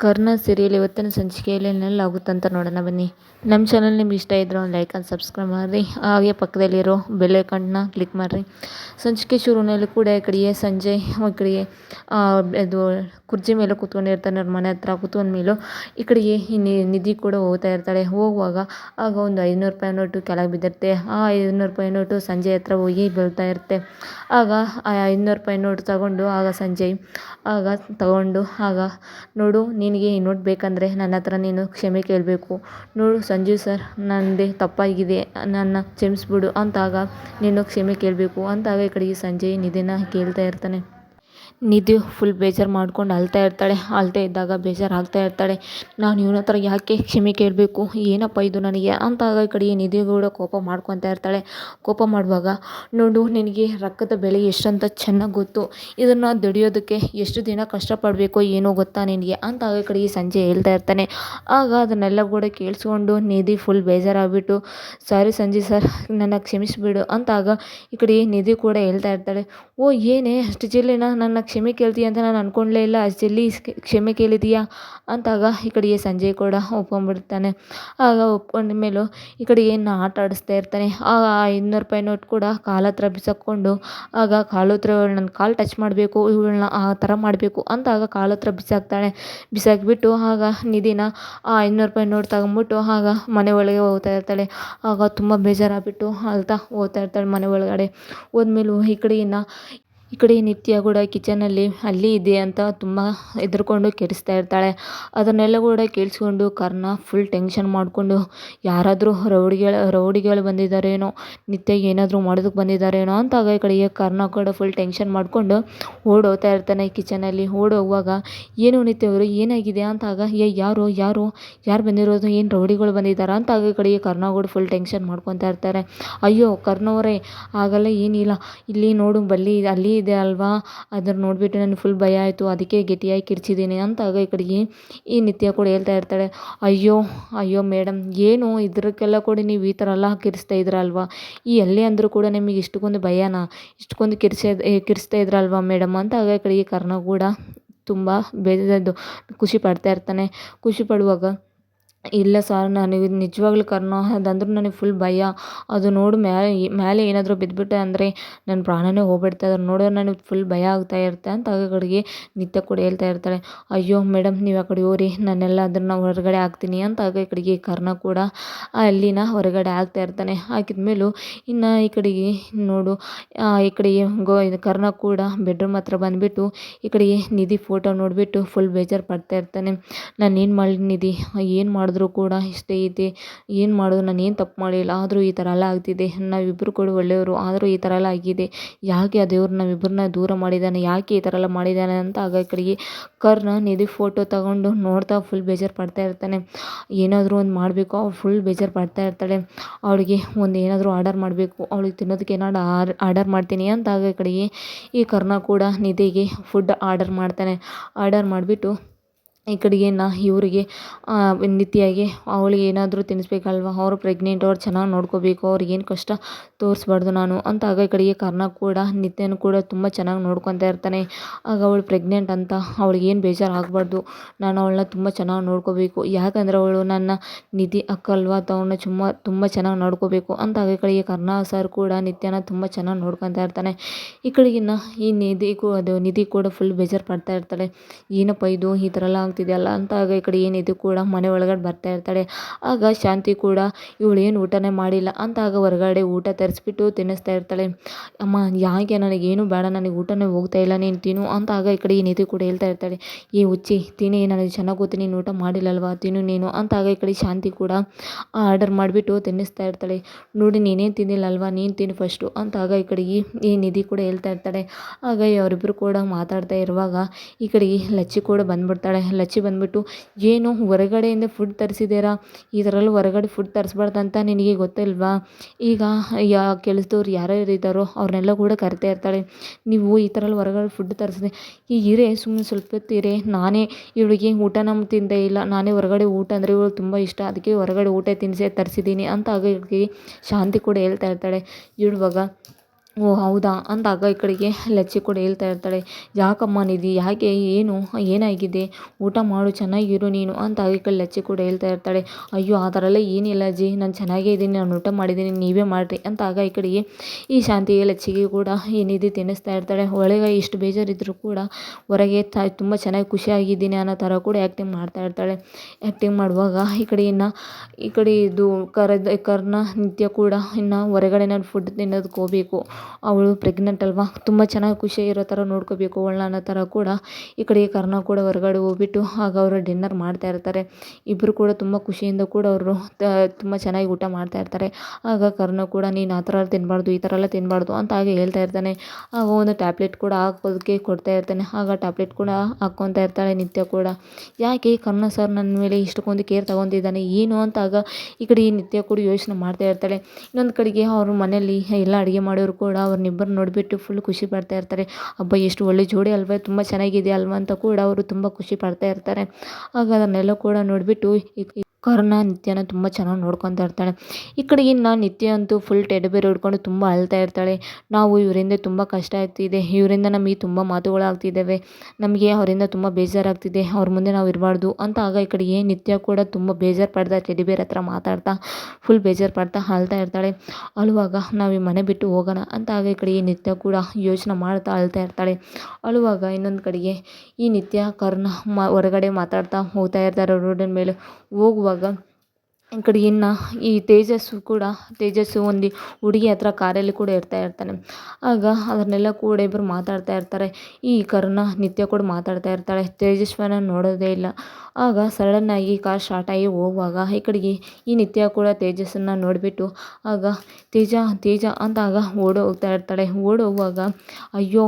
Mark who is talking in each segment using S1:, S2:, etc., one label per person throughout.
S1: Karna serial ಇವತ್ತಿನ ಸಂಚಿಕೆಯಲ್ಲಿ ಅಂತ ನೋಡೋಣ ಬನ್ನಿ. ನಮ್ಮ ಚಾನಲ್ ನಿಮ್ಗೆ ಇಷ್ಟ ಇದ್ರೆ ಒಂದು ಲೈಕ್ ಆ್ಯಂಡ್ ಸಬ್ಸ್ಕ್ರೈಬ್ ಮಾಡಿರಿ. ಹಾಗೆ ಪಕ್ಕದಲ್ಲಿರೋ ಬೆಲ್ ಕಣ್ಣನ್ನ ಕ್ಲಿಕ್ ಮಾಡಿರಿ. ಸಂಚಿಕೆ ಶುರುವಿನಲ್ಲಿ ಕೂಡ ಈ ಕಡೆಗೆ ಸಂಜೆ ಆ, ಇದು ಕುರ್ಚಿ ಮೇಲೆ ಕೂತ್ಕೊಂಡಿರ್ತಾನೆ ಅವ್ರ ಮನೆ ಹತ್ರ ಕೂತ್ಕೊಂಡ ಮೇಲೂ. ಈ ಕಡೆಗೆ ನಿಧಿ ಕೂಡ ಹೋಗ್ತಾ ಇರ್ತಾಳೆ. ಹೋಗುವಾಗ ಆಗ ಒಂದು ಐನೂರು ರೂಪಾಯಿ ನೋಟು ಕೆಳಗೆ ಬಿದ್ದಿರುತ್ತೆ. ಆ ಐನೂರು ರೂಪಾಯಿ ನೋಟು ಸಂಜೆ ಹತ್ರ ಹೋಗಿ ಬೀಳ್ತಾ ಇರುತ್ತೆ. ಆಗ ಆ ಐನೂರು ರೂಪಾಯಿ ನೋಟು ತಗೊಂಡು ಆಗ ಸಂಜಯ್ ಆಗ ತಗೊಂಡು ಆಗ ನೋಡು ನಿನಗೆ ನೋಟ್ ಬೇಕಂದರೆ ನನ್ನ ಹತ್ರ ನೀನು ಕ್ಷಮೆ ಕೇಳಬೇಕು. ನೋಡು ಸಂಜು ಸರ್ ನನ್ನದೇ ತಪ್ಪಾಗಿದೆ. ನನ್ನ ಕ್ಷಮಿಸ್ಬಿಡು ಅಂತಾಗ ನೀನು ಕ್ಷಮೆ ಕೇಳಬೇಕು. ಅಂತಾಗ ಈ ಕಡೆಗೆ ಸಂಜಯ್ ನಿಧಿನ ಕೇಳ್ತಾ ಇರ್ತಾನೆ. ನಿಧಿ ಫುಲ್ ಬೇಜಾರು ಮಾಡ್ಕೊಂಡು ಅಳ್ತಾ ಇರ್ತಾಳೆ. ಅಳ್ತಾ ಇದ್ದಾಗ ಬೇಜಾರು ಆಗ್ತಾ ಇರ್ತಾಳೆ. ನಾನು ಇವನ ಹತ್ರ ಯಾಕೆ ಕ್ಷಮೆ ಕೇಳಬೇಕು? ಏನಪ್ಪ ಇದು ನನಗೆ? ಅಂತಾಗ ಈ ಕಡೆ ನಿಧಿ ಕೂಡ ಕೋಪ ಮಾಡ್ಕೊತಾ ಇರ್ತಾಳೆ. ಕೋಪ ಮಾಡುವಾಗ, ನೋಡು, ನಿನಗೆ ರಕ್ತದ ಬೆಲೆ ಎಷ್ಟಂತ ಚೆನ್ನಾಗಿ ಗೊತ್ತು. ಇದನ್ನು ದುಡಿಯೋದಕ್ಕೆ ಎಷ್ಟು ದಿನ ಕಷ್ಟಪಡಬೇಕು ಏನೋ ಗೊತ್ತಾ ನಿನಗೆ? ಅಂತ ಆಗ ಕಡೆಗೆ ಸಂಜೆ ಹೇಳ್ತಾ ಇರ್ತಾನೆ. ಆಗ ಅದನ್ನೆಲ್ಲ ಕೂಡ ಕೇಳಿಸ್ಕೊಂಡು ನಿಧಿ ಫುಲ್ ಬೇಜಾರಾಗ್ಬಿಟ್ಟು, ಸಾರಿ ಸಂಜೆ ಸರ್, ನನ್ನ ಕ್ಷಮಿಸಿಬಿಡು. ಅಂತಾಗ ಈ ಕಡೆ ನಿಧಿ ಕೂಡ ಹೇಳ್ತಾ ಇರ್ತಾಳೆ. ಓ, ಏನೇ? ಅಷ್ಟು ಜಿಲ್ಲೆನ ನನ್ನ ಕ್ಷಮೆ ಕೇಳ್ತೀಯ ಅಂತ ನಾನು ಅಂದ್ಕೊಂಡ್ಲೇ ಇಲ್ಲ. ಅಷ್ಟು ಜಲ್ದಿ ಕ್ಷಮೆ ಕೇಳಿದೀಯಾ? ಅಂತಾಗ ಈ ಕಡೆಗೆ ಸಂಜಯ್ ಕೂಡ ಒಪ್ಕೊಂಡ್ಬಿಡ್ತಾನೆ. ಆಗ ಒಪ್ಕೊಂಡ ಮೇಲೂ ಈ ಕಡೆಗೆ ಏನು ಆಟ ಆಡಿಸ್ತಾ ಇರ್ತಾನೆ? ಆಗ ಆ ಇನ್ನೂರು ರೂಪಾಯಿ ನೋಟ್ ಕೂಡ ಕಾಲ ಹತ್ರ ಬಿಸಾಕ್ಕೊಂಡು, ಆಗ ಕಾಲು ಹತ್ರ ನನ್ನ ಕಾಲು ಟಚ್ ಮಾಡಬೇಕು, ಇವಳನ್ನ ಆ ಥರ ಮಾಡಬೇಕು ಅಂತಾಗ ಕಾಲು ಹತ್ರ ಬಿಸಾಕ್ತಾಳೆ. ಬಿಸಾಕಿಬಿಟ್ಟು ಆಗ ನಿಧಿನ ಆ ಇನ್ನೂರು ರೂಪಾಯಿ ನೋಟ್ ತಗೊಂಬಿಟ್ಟು ಆಗ ಮನೆ ಒಳಗೆ ಹೋಗ್ತಾ ಇರ್ತಾಳೆ. ಆಗ ತುಂಬ ಬೇಜಾರಾಗ್ಬಿಟ್ಟು ಅಳ್ತಾ ಹೋಗ್ತಾ ಇರ್ತಾಳೆ ಮನೆ ಒಳಗಡೆ. ಹೋದ್ಮೇಲೂ ಈ ಕಡೆ ಇನ್ನು ಈ ಕಡೆ ನಿತ್ಯ ಕೂಡ ಕಿಚನಲ್ಲಿ ಅಲ್ಲಿ ಇದೆ ಅಂತ ತುಂಬ ಹೆದರ್ಕೊಂಡು ಕೆಡಿಸ್ತಾ ಇರ್ತಾಳೆ. ಅದನ್ನೆಲ್ಲ ಕೂಡ ಕೇಳಿಸ್ಕೊಂಡು ಕರ್ಣ ಫುಲ್ ಟೆನ್ಷನ್ ಮಾಡಿಕೊಂಡು, ಯಾರಾದರೂ ರೌಡಿಗಳು ರೌಡಿಗಳು ಬಂದಿದ್ದಾರೇನೋ? ನಿತ್ಯ ಏನಾದರೂ ಮಾಡೋದಕ್ಕೆ ಬಂದಿದ್ದಾರೇನೋ? ಅಂತಾಗ ಈ ಕಡೆಗೆ ಕರ್ಣ ಕೂಡ ಫುಲ್ ಟೆನ್ಷನ್ ಮಾಡಿಕೊಂಡು ಓಡೋಗ್ತಾ ಇರ್ತಾನೆ ಕಿಚನಲ್ಲಿ. ಓಡೋಗುವಾಗ, ಏನು ನಿತ್ಯ ಅವರು, ಏನಾಗಿದೆ? ಅಂತಾಗ, ಏ, ಯಾರು ಯಾರು ಯಾರು ಬಂದಿರೋದು? ಏನು ರೌಡಿಗಳು ಬಂದಿದ್ದಾರಾ? ಅಂತಾಗ ಈ ಕಡೆಗೆ ಕರ್ಣ ಕೂಡ ಫುಲ್ ಟೆನ್ಷನ್ ಮಾಡ್ಕೊತಾ ಇರ್ತಾರೆ. ಅಯ್ಯೋ ಕರ್ಣವರೇ ಆಗಲ್ಲ ಏನಿಲ್ಲ. ಇಲ್ಲಿ ನೋಡು, ಬಲ್ಲಿ, ಅಲ್ಲಿ ಇದೆ ಅಲ್ವಾ? ಅದನ್ನು ನೋಡಿಬಿಟ್ಟು ನನಗೆ ಫುಲ್ ಭಯ ಆಯಿತು. ಅದಕ್ಕೆ ಗಟ್ಟಿಯಾಗಿ ಕಿರ್ಚಿದ್ದೀನಿ ಅಂತಾಗ ಈ ಕಡೆಗೆ ಈ ನಿತ್ಯ ಕೂಡ ಹೇಳ್ತಾ ಇರ್ತಾಳೆ, ಅಯ್ಯೋ ಅಯ್ಯೋ ಮೇಡಮ್ ಏನು ಇದಕ್ಕೆಲ್ಲ ಕೂಡ ನೀವು ಈ ಥರ ಎಲ್ಲ ಕಿರಿಸ್ತಾ ಇದ್ರಲ್ವಾ ಈ ಎಲ್ಲಿ ಅಂದರೂ ಕೂಡ ನಿಮಗೆ ಇಷ್ಟಕ್ಕೊಂದು ಭಯನ? ಇಷ್ಟಕ್ಕೊಂದು ಕಿರ್ಸ ಕಿರಿಸ್ತಾ ಇದ್ರಲ್ವಾ ಮೇಡಮ್ ಅಂತಾಗ ಈ ಕಡೆಗೆ ಕರ್ಣ ಕೂಡ ತುಂಬ ಬೇಜಾರದ್ದು ಖುಷಿ ಪಡ್ತಾ ಇರ್ತಾನೆ. ಖುಷಿ ಪಡುವಾಗ ಇಲ್ಲ ಸರ್ ನನಗೆ ನಿಜವಾಗ್ಲೂ ಕರ್ನೋ ಅದಂದ್ರೆ ನನಗೆ ಫುಲ್ ಭಯ. ಅದು ನೋಡು ಮೇಲೆ ಮೇಲೆ ಏನಾದರೂ ಬಿದ್ದುಬಿಟ್ಟೆ ಅಂದರೆ ನನ್ನ ಪ್ರಾಣನೇ ಹೋಗ್ಬಿಡ್ತಾ ಇದ್ದಾರೆ ನೋಡಿದ್ರೆ ನನಗೆ ಫುಲ್ ಭಯ ಆಗ್ತಾ ಇರುತ್ತೆ ಅಂತ ಆಗ ಕಡೆಗೆ ನಿತ್ಯ ಕೂಡ ಹೇಳ್ತಾ ಇರ್ತಾಳೆ. ಅಯ್ಯೋ ಮೇಡಮ್ ನೀವು ಆ ಕಡೆ ಹೋಗ್ರಿ. ನಾನೆಲ್ಲ ಅದನ್ನು ಹೊರಗಡೆ ಹಾಕ್ತೀನಿ ಅಂತ ಆಗ ಈ ಕಡೆಗೆ ಕರ್ನ ಕೂಡ ಅಲ್ಲಿನ ಹೊರಗಡೆ ಹಾಕ್ತಾ ಇರ್ತಾನೆ. ಹಾಕಿದ ಮೇಲೂ ಇನ್ನು ಈ ಕಡೆಗೆ ನೋಡು ಆ, ಈ ಕಡೆಗೆ ಗೋ ಇದು ಕರ್ನ ಕೂಡ ಬೆಡ್ರೂಮ್ ಹತ್ರ ಬಂದುಬಿಟ್ಟು ಈ ಕಡೆಗೆ ನಿಧಿ ಫೋಟೋ ನೋಡಿಬಿಟ್ಟು ಫುಲ್ ಬೇಜಾರು ಪಡ್ತಾ ಇರ್ತಾನೆ. ನಾನು ಏನು ಮಾಡಿ ನಿಧಿ? ಏನು ಮಾಡಿದ್ರು ಕೂಡ ಇಷ್ಟೇ ಇದೆ. ಏನು ಮಾಡೋದು? ನಾನು ಏನು ತಪ್ಪು ಮಾಡಿಲ್ಲ. ಆದರೂ ಈ ಥರ ಎಲ್ಲ ಆಗ್ತಿದೆ. ನಾವಿಬ್ಬರು ಕೂಡ ಒಳ್ಳೆಯವರು. ಆದರೂ ಈ ಥರ ಎಲ್ಲ ಆಗಿದೆ. ಯಾಕೆ ಆ ದೇವ್ರು ನಾವಿಬ್ಬರನ್ನ ದೂರ ಮಾಡಿದ್ದಾನೆ? ಯಾಕೆ ಈ ಥರ ಎಲ್ಲ ಮಾಡಿದ್ದಾನೆ ಅಂತ ಆಗ ಕಡೆಗೆ ಕರ್ನ ನಿಧಿ ಫೋಟೋ ತಗೊಂಡು ನೋಡ್ತಾ ಫುಲ್ ಬೇಜಾರು ಪಡ್ತಾ ಇರ್ತಾನೆ. ಏನಾದರೂ ಒಂದು ಮಾಡಬೇಕು. ಅವ್ಳು ಫುಲ್ ಬೇಜಾರು ಪಡ್ತಾ ಇರ್ತಾಳೆ. ಅವಳಿಗೆ ಒಂದು ಏನಾದರೂ ಆರ್ಡರ್ ಮಾಡಬೇಕು. ಅವಳಿಗೆ ತಿನ್ನೋದಕ್ಕೆ ಏನಾದ್ರು ಆರ್ ಆರ್ಡರ್ ಮಾಡ್ತೀನಿ ಅಂತ ಆಗ ಕಡೆಗೆ ಈ ಕರ್ನ ಕೂಡ ನಿಧಿಗೆ ಫುಡ್ ಆರ್ಡರ್ ಮಾಡ್ತಾನೆ. ಆರ್ಡರ್ ಮಾಡಿಬಿಟ್ಟು ಈ ಕಡೆಗೆ ನಾ ಇವರಿಗೆ ನಿತ್ಯಾಗೆ ಅವಳಿಗೆ ಏನಾದರೂ ತಿನ್ನಿಸ್ಬೇಕಲ್ವ ಅವರು ಪ್ರೆಗ್ನೆಂಟ್ ಅವ್ರು ಚೆನ್ನಾಗಿ ನೋಡ್ಕೋಬೇಕು ಅವ್ರಿಗೇನು ಕಷ್ಟ ತೋರಿಸ್ಬಾರ್ದು ನಾನು ಅಂತ ಆಗ ಈ ಕಡೆಗೆ ಕರ್ಣ ಕೂಡ, ನಿತ್ಯನೂ ಕೂಡ ತುಂಬ ಚೆನ್ನಾಗಿ ನೋಡ್ಕೊತಾ ಇರ್ತಾನೆ. ಆಗ ಅವಳು ಪ್ರೆಗ್ನೆಂಟ್ ಅಂತ ಅವಳಿಗೆ ಏನು ಬೇಜಾರು ಆಗಬಾರ್ದು ನಾನು ಅವಳನ್ನ ತುಂಬ ಚೆನ್ನಾಗಿ ನೋಡ್ಕೋಬೇಕು. ಯಾಕಂದರೆ ಅವಳು ನನ್ನ ನಿಧಿ ಅಕ್ಕಲ್ವ ಅಲ್ವಾ? ಅವಳನ್ನ ಚುಮ್ಮ, ತುಂಬ ಚೆನ್ನಾಗಿ ನೋಡ್ಕೋಬೇಕು ಅಂತ ಆಗ ಈ ಕಡೆಗೆ ಕರ್ಣ ಸರ್ ಕೂಡ, ನಿತ್ಯನ ತುಂಬ ಚೆನ್ನಾಗಿ ನೋಡ್ಕೊತಾ ಇರ್ತಾನೆ. ಈ ಕಡೆಗಿನ್ನ ಈ ನಿಧಿ ಅದು ನಿಧಿ ಕೂಡ ಫುಲ್ ಬೇಜಾರು ಪಡ್ತಾ ಇರ್ತಾಳೆ. ಏನಪ್ಪ ಇದು? ಈ ಥರ ಎಲ್ಲ ಆಗ್ತಿದೆಯಲ್ಲ ಅಂತ. ಆಗ ಈ ಕಡೆ ಏನಿದು ಕೂಡ ಮನೆ ಒಳಗಡೆ ಬರ್ತಾ ಇರ್ತಾಳೆ. ಆಗ ಶಾಂತಿ ಕೂಡ ಇವಳು ಏನು ಊಟನೇ ಮಾಡಿಲ್ಲ ಅಂತ ಆಗ ಹೊರಗಡೆ ಊಟ ತರಿಸ್ಬಿಟ್ಟು ತಿನ್ನಿಸ್ತಾ ಇರ್ತಾಳೆ. ಅಮ್ಮ, ಯಾಕೆ ನನಗೇನು ಬೇಡ, ನನಗೆ ಊಟನೇ ಹೋಗ್ತಾ ಇಲ್ಲ, ನೀನು ತಿನ್ನು ಅಂತ ಆಗ ಈ ಕಡೆ ಈ ನಿಧಿ ಕೂಡ ಹೇಳ್ತಾ ಇರ್ತಾಳೆ. ಏ ಹುಚ್ಚಿ, ತಿನ್ನಿ, ನನಗೆ ಚೆನ್ನಾಗಿ ಗೊತ್ತು, ನೀನು ಊಟ ಮಾಡಿಲ್ಲಲ್ವಾ, ತಿನ್ನು ನೀನು ಅಂತ ಆಗ ಈ ಕಡೆ ಶಾಂತಿ ಕೂಡ ಆರ್ಡರ್ ಮಾಡಿಬಿಟ್ಟು ತಿನ್ನಿಸ್ತಾ ಇರ್ತಾಳೆ. ನೋಡಿ, ನೀನೇನು ತಿಂದಿಲ್ಲ ಅಲ್ವಾ ನೀನು ತಿನ್ನು ಫಸ್ಟು ಅಂತ ಆಗ ಈ ಕಡೆಗೆ ಈ ನಿಧಿ ಕೂಡ ಹೇಳ್ತಾ ಇರ್ತಾಳೆ. ಆಗ ಅವರಿಬ್ಬರು ಕೂಡ ಮಾತಾಡ್ತಾ ಇರುವಾಗ ಈ ಕಡೆಗೆ ಲಚ್ಚಿ ಕೂಡ ಬಂದ್ಬಿಡ್ತಾಳೆ. ಲಚ್ಚಿ ಬಂದ್ಬಿಟ್ಟು, ಏನು, ಹೊರಗಡೆಯಿಂದ ಫುಡ್ ತರಿಸಿದ್ದೀರಾ? ಥರ ಹೊರಗಡೆ ಫುಡ್ ತರಿಸ್ಬಾರ್ದಂತ ನಿನಗೆ ಗೊತ್ತಿಲ್ವಾ? ಈಗ ಯಾ, ಕೆಲಸದವ್ರು ಯಾರ್ಯಾರು ಇದ್ದಾರೋ, ಅವ್ರನ್ನೆಲ್ಲ ಕೂಡ ಕರಿತಾ ಇರ್ತಾಳೆ. ನೀವು ಈ ಥರ ಹೊರಗಡೆ ಫುಡ್ ತರಿಸಿದೆ ಈ ಇರೇ ಸುಮ್ಮನೆ ಸ್ವಲ್ಪ ಹೊತ್ತು ನಾನೇ ಇವಳಿಗೆ ನಮ್ಮ ತಿಂದೇ ಇಲ್ಲ. ನಾನೇ ಹೊರಗಡೆ ಊಟ ಅಂದರೆ ಇವಳು ತುಂಬ ಇಷ್ಟ. ಅದಕ್ಕೆ ಹೊರಗಡೆ ಊಟ ತಿನ್ನಿಸೇ ತರಿಸಿದ್ದೀನಿ ಅಂತ ಆಗ ಶಾಂತಿ ಕೂಡ ಹೇಳ್ತಾ ಇರ್ತಾಳೆ. ಹೇಳುವಾಗ ಓ, ಹೌದಾ? ಅಂದಾಗ ಈ ಕಡೆಗೆ ಲಚ್ಚಿ ಕೂಡ ಹೇಳ್ತಾ ಇರ್ತಾಳೆ, ಯಾಕಮ್ಮ ನಿಧಿ, ಯಾಕೆ, ಏನು, ಏನಾಗಿದೆ? ಊಟ ಮಾಡು, ಚೆನ್ನಾಗಿರು ನೀನು, ಅಂತ ಈ ಕಡೆ ಲಚ್ಚಿ ಕೂಡ ಹೇಳ್ತಾ ಇರ್ತಾಳೆ, ಅಯ್ಯೋ, ಆ ಥರ ಎಲ್ಲ ಏನಿಲ್ಲ ಅಜ್ಜಿ, ನಾನು ಚೆನ್ನಾಗೇ ಇದ್ದೀನಿ, ನಾನು ಊಟ ಮಾಡಿದ್ದೀನಿ, ನೀವೇ ಮಾಡಿರಿ ಅಂತ ಆಗ ಈ ಕಡೆಗೆ ಈ ಶಾಂತಿಗೆ ಲಚ್ಚಿಗೆ ಕೂಡ ಈ ನಿಧಿ ತಿನ್ನಿಸ್ತಾ ಇರ್ತಾಳೆ, ಒಳಗೆ ಎಷ್ಟು ಬೇಜಾರಿದ್ದರೂ ಕೂಡ ಹೊರಗೆ ತ, ತುಂಬ ಚೆನ್ನಾಗಿ ಖುಷಿಯಾಗಿದ್ದೀನಿ ಅನ್ನೋ ಥರ ಕೂಡ ಆ್ಯಕ್ಟಿಂಗ್ ಮಾಡ್ತಾ ಇರ್ತಾಳೆ. ಆ್ಯಕ್ಟಿಂಗ್ ಮಾಡುವಾಗ ಈ ಕಡೆ ಇನ್ನು ಈ ಕಡೆ ಇದು ಕರದ, ಕರ್ನ ನಿತ್ಯ ಕೂಡ ಇನ್ನು ಹೊರಗಡೆ ನಾನು ಫುಡ್ ತಿನ್ನೋದಕ್ಕೆ ಹೋಗಬೇಕು ಅವಳು ಪ್ರೆಗ್ನೆಂಟ್ ಅಲ್ವಾ? ತುಂಬ ಚೆನ್ನಾಗಿ ಖುಷಿಯಾಗಿರೋ ಥರ ನೋಡ್ಕೋಬೇಕು ಅವಳನ್ನ ಅನ್ನೋ ಥರ ಕೂಡ ಈ ಕಡೆ ಕರ್ಣ ಕೂಡ ಹೊರಗಡೆ ಹೋಗ್ಬಿಟ್ಟು ಆಗ ಅವರು ಡಿನ್ನರ್ ಮಾಡ್ತಾ ಇರ್ತಾರೆ. ಇಬ್ಬರು ಕೂಡ ತುಂಬ ಖುಷಿಯಿಂದ ಕೂಡ ಅವರು ತುಂಬ ಚೆನ್ನಾಗಿ ಊಟ ಮಾಡ್ತಾ ಇರ್ತಾರೆ. ಆಗ ಕರ್ಣ ಕೂಡ, ನೀನು ಆ ಥರ ತಿನ್ನಬಾರ್ದು ಈ ಥರ ಎಲ್ಲ ತಿನ್ನಬಾರ್ದು ಅಂತ ಹಾಗೆ ಹೇಳ್ತಾ ಇರ್ತಾನೆ. ಆಗ ಒಂದು ಟ್ಯಾಬ್ಲೆಟ್ ಕೂಡ ಹಾಕೋದಕ್ಕೆ ಕೊಡ್ತಾ ಇರ್ತಾನೆ. ಆಗ ಟ್ಯಾಬ್ಲೆಟ್ ಕೂಡ ಹಾಕ್ಕೊತಾ ಇರ್ತಾಳೆ ನಿತ್ಯ ಕೂಡ. ಯಾಕೆ ಕರ್ಣ ಸರ್ ನನ್ನ ಮೇಲೆ ಇಷ್ಟಕ್ಕೊಂದು ಕೇರ್ ತಗೊತಿದ್ದಾನೆ ಏನು ಅಂತ ಆಗ ಈ ಕಡೆ ಈ ನಿತ್ಯ ಕೂಡ ಯೋಚನೆ ಮಾಡ್ತಾ ಇರ್ತಾಳೆ. ಇನ್ನೊಂದು ಕಡೆಗೆ ಅವ್ರ ಮನೆಯಲ್ಲಿ ಎಲ್ಲ ಅಡುಗೆ ಮಾಡೋರು ಕೂಡ ಅವ್ರನ್ನಿಬ್ಬರು ನೋಡಿಬಿಟ್ಟು ಫುಲ್ ಖುಷಿ ಪಡ್ತಾ ಇರ್ತಾರೆ. ಅಬ್ಬ, ಎಷ್ಟು ಒಳ್ಳೆ ಜೋಡಿ ಅಲ್ವಾ, ತುಂಬ ಚೆನ್ನಾಗಿದೆ ಅಲ್ವಾ ಅಂತ ಕೂಡ ಅವರು ತುಂಬ ಖುಷಿ ಪಡ್ತಾ ಇರ್ತಾರೆ. ಆಗ ಅದನ್ನೆಲ್ಲ ಕೂಡ ನೋಡಿಬಿಟ್ಟು ಕರ್ಣ ನಿತ್ಯನ ತುಂಬ ಚೆನ್ನಾಗಿ ನೋಡ್ಕೊತಾ ಇರ್ತಾಳೆ. ಈ ಕಡೆ ಇನ್ನು ನಿತ್ಯ ಅಂತೂ ಫುಲ್ ಟೆಡ್ ಬೇರೆ ಹಿಡ್ಕೊಂಡು ತುಂಬ ಅಳ್ತಾ ಇರ್ತಾಳೆ. ನಾವು ಇವರಿಂದ ತುಂಬ ಕಷ್ಟ ಆಗ್ತಿದೆ. ಇವರಿಂದ ನಮಗೆ ತುಂಬ ಮಾತುಗಳಾಗ್ತಿದ್ದಾವೆ. ನಮಗೆ ಅವರಿಂದ ತುಂಬ ಬೇಜಾರಾಗ್ತಿದೆ. ಅವ್ರ ಮುಂದೆ ನಾವು ಇರಬಾರ್ದು ಅಂತ ಆಗ ಈ ಕಡೆಗೆ ನಿತ್ಯ ಕೂಡ ತುಂಬ ಬೇಜಾರು ಪಡ್ತಾ ಬೇರೆ ಹತ್ರ ಮಾತಾಡ್ತಾ ಫುಲ್ ಬೇಜಾರು ಪಡ್ತಾ ಅಳ್ತಾ ಇರ್ತಾಳೆ. ಅಳುವಾಗ ನಾವು ಈ ಮನೆ ಬಿಟ್ಟು ಹೋಗೋಣ ಅಂತ ಆಗ ಈ ಕಡೆಗೆ ನಿತ್ಯ ಕೂಡ ಯೋಚನೆ ಮಾಡ್ತಾ ಅಳ್ತಾ ಇರ್ತಾಳೆ. ಅಳುವಾಗ ಇನ್ನೊಂದು ಕಡೆಗೆ ಈ ನಿತ್ಯ ಕರ್ಣ ಮಾ, ಹೊರಗಡೆ ಮಾತಾಡ್ತಾ ಹೋಗ್ತಾ ಇರ್ತಾರೆ ರೋಡಿನ ಮೇಲೆ. ಹೋಗುವಾಗ ಈ ಕಡೆ ಇನ್ನು ಈ ತೇಜಸ್ಸು ಕೂಡ, ತೇಜಸ್ಸು ಒಂದು ಹುಡುಗಿ ಹತ್ರ ಕಾರಲ್ಲಿ ಕೂಡ ಇರ್ತಾ ಇರ್ತಾನೆ. ಆಗ ಅದನ್ನೆಲ್ಲ ಕೂಡ ಇಬ್ಬರು ಮಾತಾಡ್ತಾ ಇರ್ತಾರೆ. ಈ ಕರ್ಣ ನಿತ್ಯ ಕೂಡ ಮಾತಾಡ್ತಾ ಇರ್ತಾಳೆ. ತೇಜಸ್ವಿನ ನೋಡೋದೇ ಇಲ್ಲ. ಆಗ ಸಡನ್ನಾಗಿ ಕಾರ್ ಸ್ಟಾರ್ಟಾಗಿ ಹೋಗುವಾಗ ಈ ಕಡೆಗೆ, ಈ ನಿತ್ಯ ಕೂಡ ತೇಜಸ್ಸನ್ನು ನೋಡಿಬಿಟ್ಟು. ಆಗ, ತೇಜ ತೇಜ ಅಂತ ಆಗ ಓಡಿ ಹೋಗ್ತಾ ಇರ್ತಾಳೆ. ಓಡೋಗುವಾಗ ಅಯ್ಯೋ,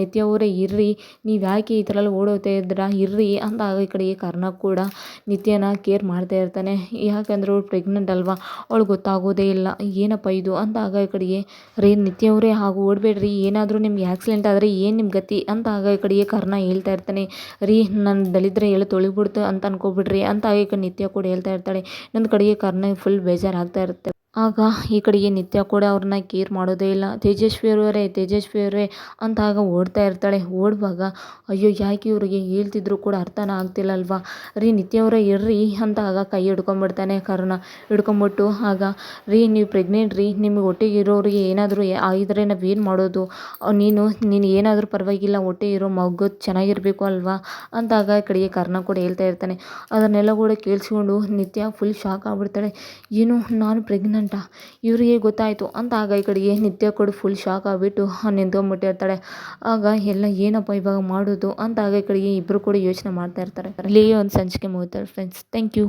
S1: ನಿತ್ಯ ಅವರೇ ಇರ್ರಿ, ನೀವು ಯಾಕೆ ಈ ಥರ ಎಲ್ಲ ಓಡೋಗ್ತಾ ಇದ್ದೀರಾ? ಇರ್ರಿ ಅಂತ ಆಗ ಈ ಕಡೆಗೆ ಕರ್ಣ ಕೂಡ ನಿತ್ಯನ ಕೇರ್ ಮಾಡ್ತಾ ಇರ್ತಾನೆ. ಯಾಕಂದ್ರೆ ಅವಳು ಪ್ರೆಗ್ನೆಂಟ್ ಅಲ್ವಾ? ಅವಳು ಗೊತ್ತಾಗೋದೇ ಇಲ್ಲ. ಏನಪ್ಪ ಇದು? ಅಂತ ಆಗ ಈ ಕಡೆಗೆ ರೇ ನಿತ್ಯ ಅವರೇ ಹಾಗೂ ಓಡಬೇಡ್ರಿ. ಏನಾದರೂ ನಿಮ್ಗೆ ಆಕ್ಸಿಡೆಂಟ್ ಆದರೆ ಏನು ನಿಮ್ಮ ಗತಿ? ಅಂತ ಆಗ ಈ ಕಡೆಗೆ ಕರ್ಣ ಹೇಳ್ತಾ ಇರ್ತಾನೆ. ರೀ ನನ್ನ ದಲಿದ್ರೆ ಎಲ್ಲ ತೊಳಿಬಿಡ್ತು. ಅಂತ ಅನ್ಕೋಬಿಡ್ರಿ ಅಂತ ಈಗ ನಿತ್ಯ ಕೂಡ ಹೇಳ್ತಾ ಇರ್ತಾಳೆ. ನನ್ನ ಕಡೆಗೆ ಕರ್ಣ ಫುಲ್ ಬೇಜಾರಾಗ್ತಾ ಇರುತ್ತೆ. ಆಗ ಈ ಕಡೆಗೆ ನಿತ್ಯ ಕೂಡ ಅವ್ರನ್ನ ಕೇರ್ ಮಾಡೋದೇ ಇಲ್ಲ. ತೇಜಸ್ವಿ ಅವರೇ ತೇಜಸ್ವಿ ಅವರೇ ಅಂತ ಆಗ ಓಡ್ತಾ ಇರ್ತಾಳೆ. ಓಡುವಾಗ, ಅಯ್ಯೋ, ಯಾಕೆ ಇವರಿಗೆ ಹೇಳ್ತಿದ್ರು ಕೂಡ ಅರ್ಥನೇ ಆಗ್ತಿಲ್ಲ ಅಲ್ವಾ? ರೀ, ನಿತ್ಯವರೇ ಇರ್ರಿ ಅಂತ ಆಗ ಕೈ ಹಿಡ್ಕೊಂಬಿಡ್ತಾನೆ ಕರ್ಣ. ಹಿಡ್ಕೊಂಬಿಟ್ಟು ಆಗ, ರೀ, ನೀವು ಪ್ರೆಗ್ನೆಂಟ್ ರೀ, ನಿಮಗೆ ಹೊಟ್ಟೆಗೆ ಇರೋರಿಗೆ ಏನಾದರೂ ಆಗಿದ್ರೆ ಏನು ಮಾಡೋದು? ನೀನು ನೀನು ಏನಾದರೂ ಪರವಾಗಿಲ್ಲ ಹೊಟ್ಟೆ ಇರೋ ಮಗು ಚೆನ್ನಾಗಿರಬೇಕು ಅಲ್ವಾ? ಅಂತ ಆಗ ಈ ಕಡೆಗೆ ಕರ್ಣ ಕೂಡ ಹೇಳ್ತಾ ಇರ್ತಾನೆ. ಅದನ್ನೆಲ್ಲ ಕೂಡ ಕೇಳಿಸ್ಕೊಂಡು ನಿತ್ಯ ಫುಲ್ ಶಾಕ್ ಆಗ್ಬಿಡ್ತಾಳೆ. ಏನು, ನಾನು ಪ್ರೆಗ್ನೆಂಟ್ ಅಂತ ಇವರಿಗೆ ಗೊತ್ತಾಯಿತು. ಅಂತ ಆಗ ಈ ಕಡೆಗೆ ನಿತ್ಯ ಕೂಡ ಫುಲ್ ಶಾಕ್ ಆಗಿಬಿಟ್ಟು ನಿಂತ್ಕೊಂಡ್ಬಿಟ್ಟಿರ್ತಾಳೆ ಆಗ ಎಲ್ಲ ಏನಪ್ಪ ಇವಾಗ ಮಾಡೋದು? ಅಂತ ಆಗ ಈ ಕಡೆಗೆ ಇಬ್ಬರು ಕೂಡ ಯೋಚನೆ ಮಾಡ್ತಾ ಇರ್ತಾರೆ. ಒಂದು ಸಂಚಿಕೆ ಮುಗಿತಾರೆ ಫ್ರೆಂಡ್ಸ್ ಥ್ಯಾಂಕ್ ಯು